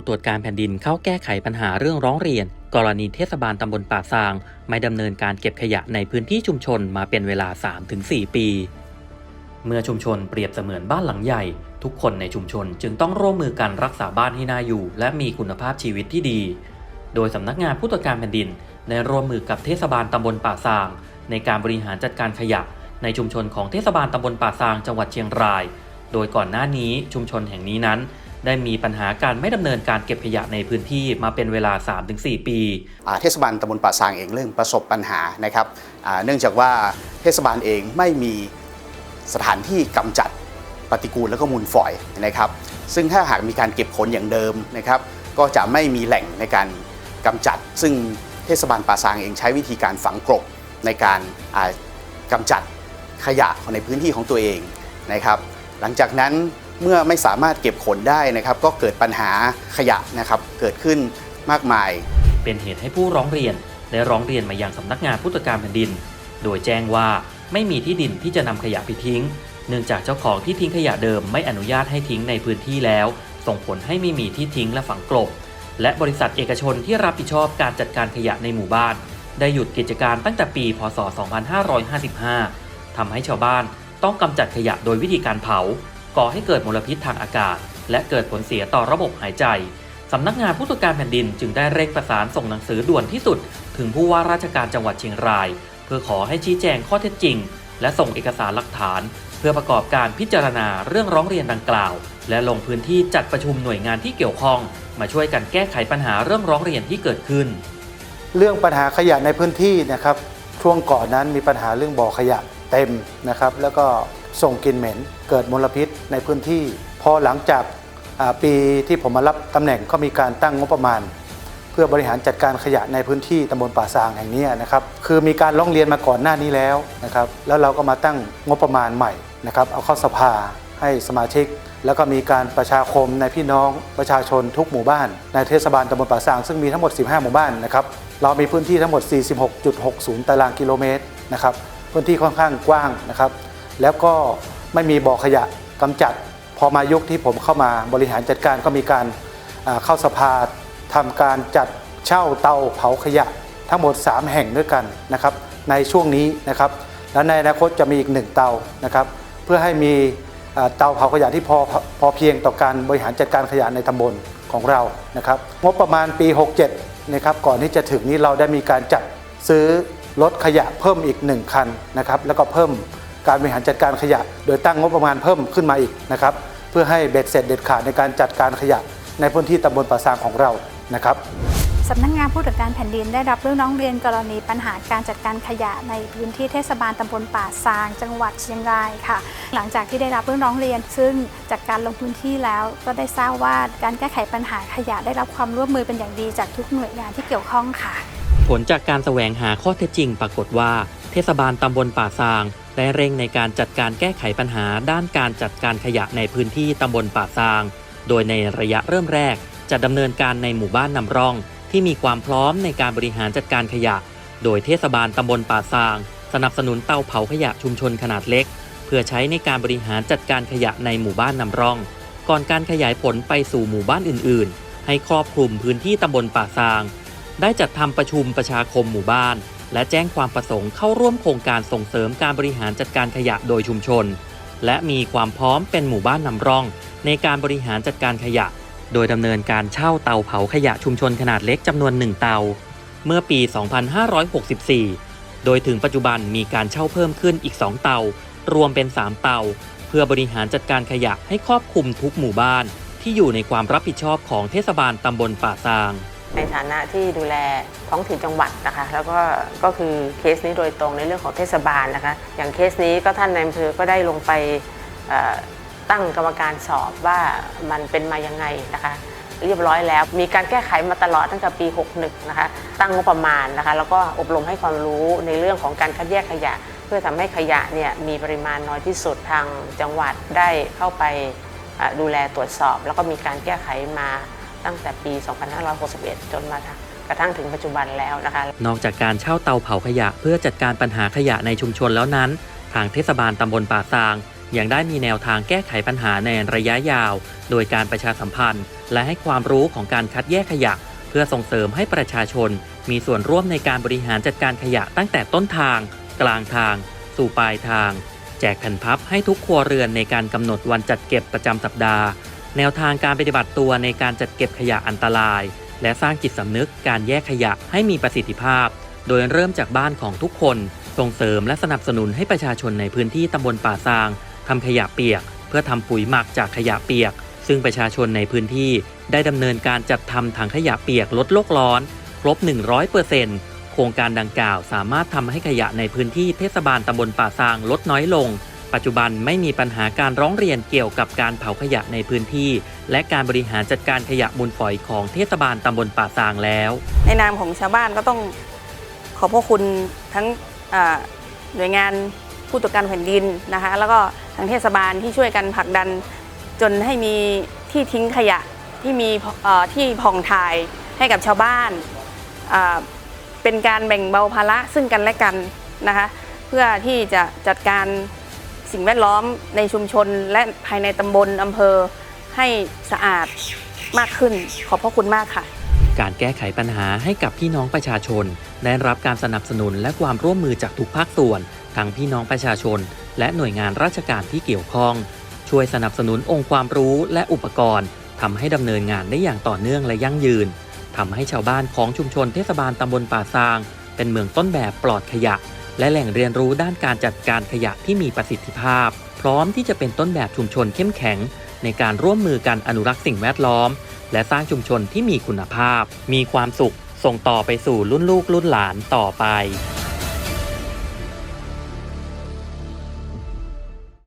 ผู้ตรวจการแผ่นดินเข้าแก้ไขปัญหาเรื่องร้องเรียน กรณีเทศบาลตำบลป่าซาง ไม่ดำเนินการเก็บขยะในพื้นที่ชุมชนมาเป็นเวลา 3-4 ปี เมื่อชุมชนเปรียบเสมือนบ้านหลังใหญ่ ทุกคนในชุมชนจึงต้องร่วมมือกันรักษาบ้านให้น่าอยู่ และมีคุณภาพชีวิตที่ดี โดยสำนักงานผู้ตรวจการแผ่นดินได้ร่วมมือกับเทศบาลตำบลป่าซาง ในการบริหารจัดการขยะ ในชุมชนของเทศบาลตำบลป่าซางจังหวัดเชียงราย โดยก่อนหน้านี้ชุมชนแห่งนี้นั้น ได้มีปัญหาการไม่ดำเนินการเก็บขยะในพื้นที่มาเป็นเวลา 3-4 ปีเทศบาลตำบลป่าซางเองเรื่องประสบปัญหานะครับเนื่องจากว่าเทศบาลเองไม่มีสถานที่กำจัดปฏิกูลและก็มูลฝอยนะครับ ซึ่งถ้าหากมีการเก็บขนอย่างเดิมนะครับ ก็จะไม่มีแหล่งในการกำจัด ซึ่งเทศบาลป่าซางเองใช้วิธีการฝังกลบในการอ่ากำจัดขยะในพื้นที่ของตัวเองนะครับ หลังจากนั้น เมื่อไม่สามารถเก็บขนได้นะครับ ก็เกิดปัญหาขยะนะครับเกิดขึ้นมากมาย เป็นเหตุให้ผู้ร้องเรียนได้ร้องเรียนมายังสำนักงานผู้ตรวจการแผ่นดิน โดยแจ้งว่าไม่มีที่ดินที่จะนำขยะไปทิ้ง เนื่องจากเจ้าของที่ทิ้งขยะเดิมไม่อนุญาตให้ทิ้งในพื้นที่แล้ว ส่งผลให้ไม่มีที่ทิ้งและฝังกลบ และบริษัทเอกชนที่รับผิดชอบการจัดการขยะในหมู่บ้าน ได้หยุดกิจการตั้งแต่ปี พศ 2555ทำให้ชาวบ้านต้องกำจัดขยะโดยวิธีการเผา ก่อให้เกิดมลพิษทางอากาศ และเกิดผลเสียต่อระบบหายใจสำนักงานผู้ตรวจการแผ่นดินจึงได้เร่งประสานส่งหนังสือด่วนที่สุด ถึงผู้ว่าราชการจังหวัดเชียงราย เพื่อขอให้ชี้แจงข้อเท็จจริง และส่งเอกสารหลักฐาน เพื่อประกอบการพิจารณาเรื่องร้องเรียนดังกล่าว และลงพื้นที่จัดประชุมหน่วยงานที่เกี่ยวข้อง มาช่วยกันแก้ไขปัญหาเรื่องร้องเรียนที่เกิดขึ้น เรื่องปัญหาขยะในพื้นที่นะครับช่วงก่อนนั้นมีปัญหาเรื่องบ่อขยะเต็มนะครับ แล้วก็ ส่งกลิ่นเหม็น เกิดมลพิษในพื้นที่ พอหลังจากปีที่ผมมารับตำแหน่งก็มีการตั้งงบประมาณ เพื่อบริหารจัดการขยะในพื้นที่ตำบลป่าซางแห่งนี้นะครับ คือมีการร้องเรียนมาก่อนหน้านี้แล้วนะครับ แล้วเราก็มาตั้งงบประมาณใหม่นะครับ เอาเข้าสภาให้สมาชิก แล้วก็มีการประชาคมในพี่น้องประชาชนทุกหมู่บ้าน ในเทศบาลตำบลป่าซางซึ่งมีทั้งหมด 15 หมู่บ้านนะครับ เรามีพื้นที่ทั้งหมด 46.60 ตารางกิโลเมตรนะครับ พื้นที่ค่อนข้างกว้างนะครับ แล้วก็ไม่มีบ่อขยะกำจัด พอมายุคที่ผมเข้ามาบริหารจัดการก็มีการเข้าสภาทำการจัดเช่าเตาเผาขยะทั้งหมด 3 แห่งด้วยกันนะครับในช่วงนี้นะครับและในอนาคตจะมีอีกหนึ่งเตานะครับเพื่อให้มีเตาเผาขยะที่พอพอเพียงต่อการบริหารจัดการขยะในตำบลของเรานะครับงบประมาณปี 67นะครับก่อนที่จะถึงนี้เราได้มีการจัดซื้อรถขยะเพิ่มอีก 1 คันนะครับแล้วก็เพิ่ม การบริหารจัดการขยะ โดยตั้งงบประมาณเพิ่มขึ้นมาอีกนะครับเพื่อให้เบ็ดเสร็จเด็ดขาดในการจัดการขยะ ในพื้นที่ตำบลป่าซางของเรานะครับสำนักงานผู้ตรวจการแผ่นดินได้รับเรื่องร้องเรียนกรณีปัญหาการจัดการขยะในพื้นที่เทศบาลตำบลป่าซาง จังหวัดเชียงรายค่ะ หลังจากที่ได้รับเรื่องร้องเรียน ซึ่งจากการลงพื้นที่แล้ว ก็ได้ทราบว่าการแก้ไขปัญหาขยะได้รับความร่วมมือเป็นอย่างดีจากทุกหน่วยงานที่เกี่ยวข้องค่ะ ผลจากการแสวงหาข้อเท็จจริงปรากฏว่า เทศบาลตำบลป่าซางได้เร่งในการจัดการแก้ไขปัญหาด้านการจัดการขยะในพื้นที่ตำบลป่าซาง โดยในระยะเริ่มแรก จะดำเนินการในหมู่บ้านนำร่อง ที่มีความพร้อมในการบริหารจัดการขยะ โดยเทศบาลตำบลป่าซาง สนับสนุนเตาเผาขยะชุมชนขนาดเล็ก เพื่อใช้ในการบริหารจัดการขยะในหมู่บ้านนำร่อง ก่อนการขยายผลไปสู่หมู่บ้านอื่น ๆ ให้ครอบคลุมพื้นที่ตำบลป่าซาง ได้จัดทำประชุมประชาคมหมู่บ้าน และแจ้งความประสงค์เข้าร่วมโครงการส่งเสริมการบริหารจัดการขยะโดยชุมชน และมีความพร้อมเป็นหมู่บ้านนำร่อง ในการบริหารจัดการขยะ โดยดำเนินการเช่าเตาเผาขยะชุมชนขนาดเล็กจำนวน1เตา เมื่อปี 2564 โดยถึงปัจจุบันมีการเช่าเพิ่มขึ้นอีก 2 เตา รวมเป็น 3 เตา เพื่อบริหารจัดการขยะให้ครอบคลุมทุกหมู่บ้าน ที่อยู่ในความรับผิดชอบของเทศบาลตำบลป่าซาง ในฐานะที่ดูแลท้องถิ่นจังหวัดนะคะแล้วก็ก็คือเคสนี้โดยตรงในเรื่องของเทศบาลนะคะอย่างเคสนี้ก็ท่านในอำเภอก็ได้ลงไปตั้งกรรมการสอบว่ามันเป็นมายังไงนะคะเรียบร้อยแล้ว มีการแก้ไขมาตลอดตั้งแต่ปี 61 นะคะ ตั้งงบประมาณนะคะ แล้วก็อบรมให้ความรู้ในเรื่องของการคัดแยกขยะ เพื่อทำให้ขยะเนี่ยมีปริมาณน้อยที่สุดทางจังหวัดได้เข้าไปดูแลตรวจสอบ แล้วก็มีการแก้ไขมา ตั้งแต่ปี 2561 จนมากระทั่งถึงปัจจุบันแล้วนะคะ นอกจากการเช่าเตาเผาขยะ เพื่อจัดการปัญหาขยะในชุมชนแล้วนั้น ทางเทศบาลตำบลป่าซาง ยังได้มีแนวทางแก้ไขปัญหาในระยะยาว โดยการประชาสัมพันธ์ และให้ความรู้ของการคัดแยกขยะ เพื่อส่งเสริมให้ประชาชน มีส่วนร่วมในการบริหารจัดการขยะตั้งแต่ต้นทาง กลางทาง สู่ปลายทาง แจกแผ่นพับให้ทุกครัวเรือนในการกำหนดวันจัดเก็บประจำสัปดาห์ แนวทางการปฏิบัติตัวในการจัดเก็บขยะอันตราย และสร้างจิตสำนึกการแยกขยะให้มีประสิทธิภาพ โดยเริ่มจากบ้านของทุกคน ส่งเสริมและสนับสนุนให้ประชาชนในพื้นที่ตำบลป่าซางทำขยะเปียก เพื่อทำปุ๋ยหมักจากขยะเปียก ซึ่งประชาชนในพื้นที่ได้ดำเนินการจัดทำถังขยะเปียกลดโลกร้อน ครบ 100%โครงการดังกล่าวสามารถทำให้ขยะในพื้นที่เทศบาลตำบลป่าซางลดน้อยลง ปัจจุบันไม่มีปัญหาการร้องเรียนเกี่ยวกับการเผาขยะในพื้นที่ และการบริหารจัดการขยะมูลฝอยของเทศบาลตำบลป่าซางแล้ว ในนามของชาวบ้านก็ต้องขอบพระคุณทั้งหน่วยงานผู้ตรวจการแผ่นดินนะคะ แล้วก็ทางเทศบาลที่ช่วยกันผลักดัน จนให้มีที่ทิ้งขยะที่มีที่ผ่องถ่ายให้กับชาวบ้านเป็นการแบ่งเบาภาระซึ่งกันและกันนะคะ เพื่อที่จะจัดการ สิ่งแวดล้อมในชุมชนและภายในตำบลอำเภอให้สะอาดมากขึ้น ขอบพระคุณมากค่ะ การแก้ไขปัญหาให้กับพี่น้องประชาชน ได้รับการสนับสนุนและความร่วมมือจากทุกภาคส่วน ทั้งพี่น้องประชาชน และหน่วยงานราชการที่เกี่ยวข้อง ช่วยสนับสนุนองค์ความรู้และอุปกรณ์ทำให้ดำเนินงานได้อย่างต่อเนื่องและยั่งยืนทำให้ชาวบ้านของชุมชนเทศบาลตำบลป่าซาง เป็นเมืองต้นแบบปลอดขยะ และแหล่งเรียนรู้ด้านการจัดการขยะที่มีประสิทธิภาพ พร้อมที่จะเป็นต้นแบบชุมชนเข้มแข็ง ในการร่วมมือกันอนุรักษ์สิ่งแวดล้อม และสร้างชุมชนที่มีคุณภาพ มีความสุข ส่งต่อไปสู่รุ่นลูกรุ่นหลานต่อไป